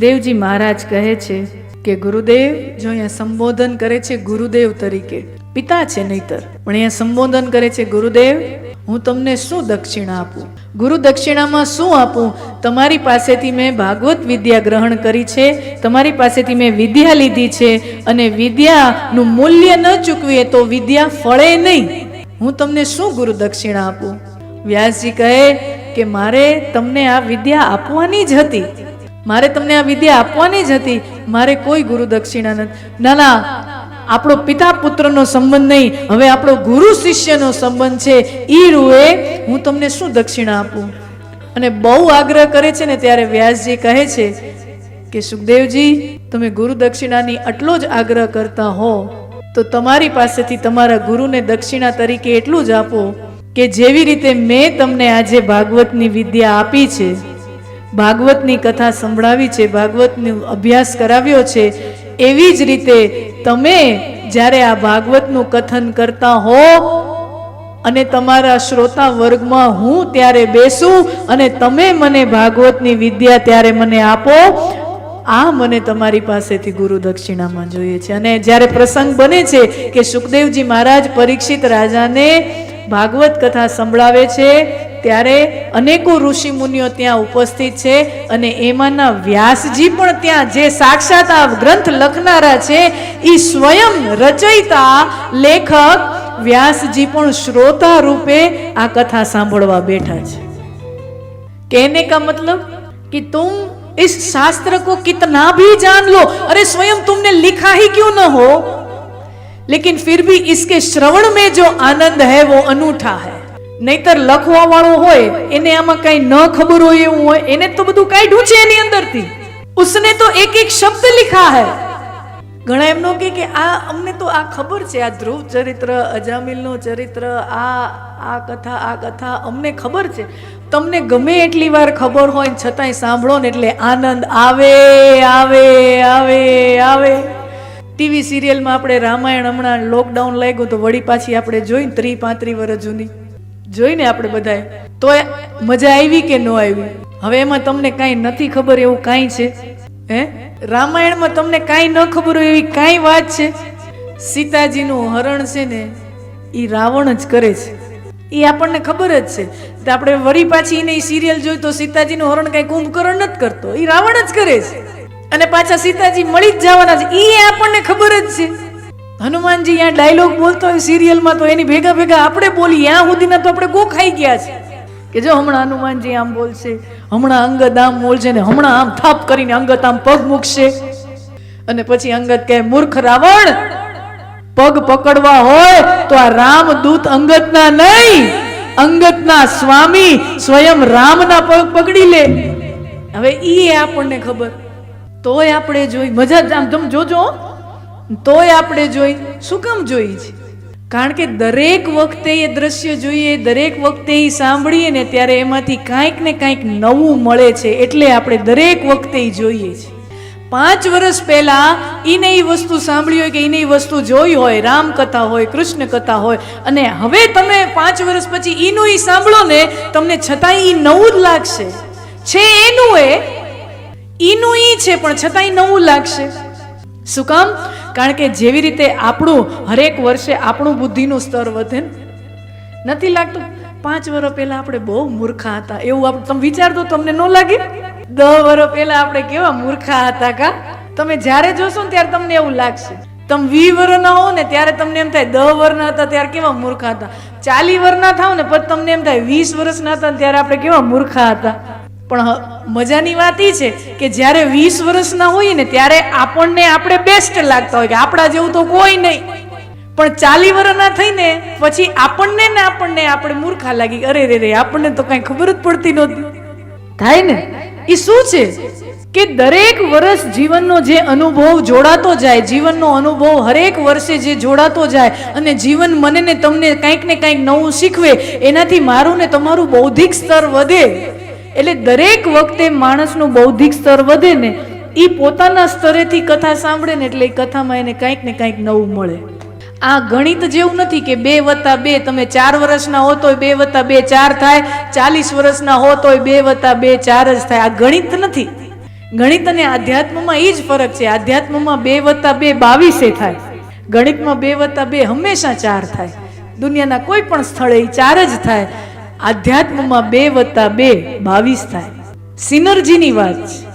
દેવજી મહારાજ કહે છે કે ગુરુદેવ જો અહીંયા સંબોધન કરે છે ગુરુદેવ તરીકે, પિતા છે નહીતર. પણ અહીંયા સંબોધન કરે છે ગુરુદેવ, હું તમને શું દક્ષિણા આપું? ગુરુ દક્ષિણામાં શું આપું? તમારી પાસેથી મેં ભાગવત વિદ્યા ગ્રહણ કરી છે, તમારી પાસેથી મેં વિદ્યા લીધી છે, અને વિદ્યાનું મૂલ્ય ન ચૂકવીએ તો વિદ્યા ફળે નહીં. હું તમને શું ગુરુ દક્ષિણા આપું? વ્યાસજી કહે કે મારે તમને આ વિદ્યા આપવાની જ હતી. મારે તમને આ વિદ્યા આપવાની જ હતી. મારે કોઈ ગુરુ દક્ષિણા નથી. ના ના આપણો પિતા પુત્રનો સંબંધ નહીં. હવે આપણો ગુરુ શિષ્યનો સંબંધ છે. ઈ રૂએ હું તમને શું દક્ષિણા આપું? અને બહુ આગ્રહ કરે છે ને ત્યારે વ્યાસજી કહે છે કે, સુખદેવજી, તમે ગુરુ દક્ષિણાની આટલો જ આગ્રહ કરતા હો, તો તમારી પાસેથી તમારા ગુરુને દક્ષિણા તરીકે એટલું જ આપો કે જેવી રીતે મેં તમને આજે ભાગવતની વિદ્યા આપી છે ભાગવતની કથા સંભળાવી છે, ભાગવતનો અભ્યાસ કરાવ્યો છે, એવી જ રીતે તમે જ્યારે આ ભાગવતનું કથન કરતા હો અને તમારા શ્રોતા વર્ગમાં હું ત્યારે બેસું અને તમે મને ભાગવતની વિદ્યા ત્યારે મને આપો, આ મને તમારી પાસેથી ગુરુ દક્ષિણામાં જોઈએ છે. અને જ્યારે પ્રસંગ બને છે કે સુખદેવજી મહારાજ પરીક્ષિત રાજાને ભાગવત કથા સંભળાવે છે ત્યારે અનેકો ઋષિ મુનિઓ ત્યાં ઉપસ્થિત છે અને એમાંના વ્યાસજી પણ ત્યાં જે સાક્ષાત આ ગ્રંથ લખનારા છે એ સ્વયં રચયિતા લેખક વ્યાસજી પણ શ્રોતા રૂપે આ કથા સાંભળવા બેઠા છે कहने का मतलब कि तुम इस शास्त्र को कितना भी जान लो अरे स्वयं तुमने लिखा ही क्यों न हो लेकिन फिर भी इसके श्रवण में जो आनंद है वो अनूठा है નહીતર લખવા વાળો હોય, એને આમાં કઈ ન ખબર હોય એવું હોય, એને તો બધું કાઢ્યું છે એની અંદરથી. ઉસને તો એક એક શબ્દ લિખા હે. ઘણા એમનો કે કે આ અમને તો આ ખબર છે, આ ધ્રુવ ચરિત્ર, અજામિલનું ચરિત્ર, આ આ કથા આ કથા, અમને ખબર છે. તમને ગમે એટલી વાર ખબર હોય ને છતાંય સાંભળો ને એટલે આનંદ આવે આવે આવે આવે. ટીવી સિરિયલમાં આપણે રામાયણ હમણાં લોકડાઉન લાગ્યું તો વળી પાછી આપણે જોઈને ત્રી પાંત્રી વર્ષ જૂની. જોઈને આપણે બધાએ તો મજા આવી કે ન આવી? હવે એમાં તમને કાંઈ નથી ખબર એવું કાંઈ છે? હે? રામાયણમાં તમને કાંઈ ન ખબર હોય એવી કાંઈ વાત છે? સીતાજીનું હરણ છે ને એ રાવણ જ કરે છે. એ આપણને ખબર જ છે. તો આપણે વળી પાછી એને સિરિયલ જોઈ તો સીતાજીનું હરણ કાંઈ કુંભકરણ નથી કરતો. એ રાવણ જ કરે છે. અને પાછા સીતાજી મળી જ જવાના છે. એ આપણને ખબર જ છે. હનુમાનજી આ ડાયલોગ બોલતો હોય સિરિયલમાં તો એની ભેગા ભેગા આપણે બોલી આ સુધીના તો આપણે ગો ગયા છે. કે જો હમણાં હનુમાનજી આમ બોલશે, હમણાં અંગત આમ બોલશે ને હમણાં આમ થાપ કરીને અંગત આમ પગ મૂકશે. અને પછી અંગત કહે, મૂર્ખ રાવણ, પગ પકડવા હોય તો આ રામ દૂત અંગતના નહીં. અંગતના સ્વામી સ્વયં રામના પગ પકડી લે. હવે ઈ આપણને ખબર. તોય આપણે જોઈ મજા આમ, તમે જોજો. તોય આપણે જોઈ, શું કામ જોઈ છે? કારણ કે દરેક વખતે એ દ્રશ્ય જોઈએ, દરેક વખતે એ સાંભળીએ ને ત્યારે એમાંથી કાંઈક ને કાંઈક નવું મળે છે એટલે આપણે દરેક વખતે એ જોઈએ છે. પાંચ વર્ષ પહેલા એને એ વસ્તુ સાંભળી હોય કે એને એ વસ્તુ જોઈ હોય, રામકથા હોય કૃષ્ણ કથા હોય, અને હવે તમે પાંચ વર્ષ પછી એનું ઈ સાંભળો ને, તમને છતાંય એ નવું જ લાગશે. છે એનું એ એનું ઈ છે પણ છતાંય નવું લાગશે. શું કામ? કારણ કે જેવી રીતે આપણું હરેક વર્ષે આપણું બુદ્ધિનું સ્તર વધે નથી લાગતું? પાંચ વર્ષ પહેલા આપણે બહુ મૂર્ખા હતા. એવું આપણે તમે વિચારતો તમને ન લાગે? દસ વર્ષ પહેલા આપણે કેવા મૂર્ખા હતા કા? તમે જ્યારે જોશો ને ત્યારે તમને એવું લાગશે. તમે વી વર્ષના હો ને ત્યારે તમને એમ થાય દસ વર્ષના હતા ત્યારે કેવા મૂર્ખા હતા. ચાલી વર્ષના થાવ ને પછી તમને એમ થાય વીસ વર્ષના હતા ત્યારે આપણે કેવા મૂર્ખા હતા. પણ મજાની વાત એ છે કે જ્યારે વીસ વર્ષના હોઈએ ને ત્યારે આપણને આપણે બેસ્ટ લાગતા હોય કે આપણા જેવું તો કોઈ નહીં. પણ ચાલી વર્ષના થઈને પછી આપણને ને આપણને આપણે મૂર્ખા લાગી અરે રે રે, આપણને તો કઈ ખબર જ પડતી નહોતી. થાય ને? એ શું છે? કે દરેક વર્ષ જીવનનો જે અનુભવ જોડાતો જાય, જીવનનો અનુભવ હરેક વર્ષે જે જોડાતો જાય અને જીવન મને ને તમને કંઈક ને કંઈક નવું શીખવે, એનાથી મારું ને તમારું બૌદ્ધિક સ્તર વધે. એટલે દરેક વખતે માણસનું બૌદ્ધિક સ્તર વધે ને એ પોતાના સ્તરેથી કથા સાંભળે ને એટલે એ કથામાં એને કંઈક ને કંઈક નવું મળે. આ ગણિત જેવું નથી કે બે વત્તા બે, તમે ચાર વર્ષના હો તોય બે વત્તા બે ચાર થાય, ચાલીસ વર્ષના હો તોય બે વત્તા બે ચાર જ થાય. આ ગણિત નથી. ગણિત અને આધ્યાત્મમાં એ જ ફરક છે. આધ્યાત્મમાં બે વત્તા બે બાવીસે થાય. ગણિતમાં બે વત્તા બે હંમેશા ચાર થાય. દુનિયાના કોઈ પણ સ્થળે ચાર જ થાય. આધ્યાત્મમાં બે વત્તા બે બાવીસ થાય. સિનર્જીની વાત છે.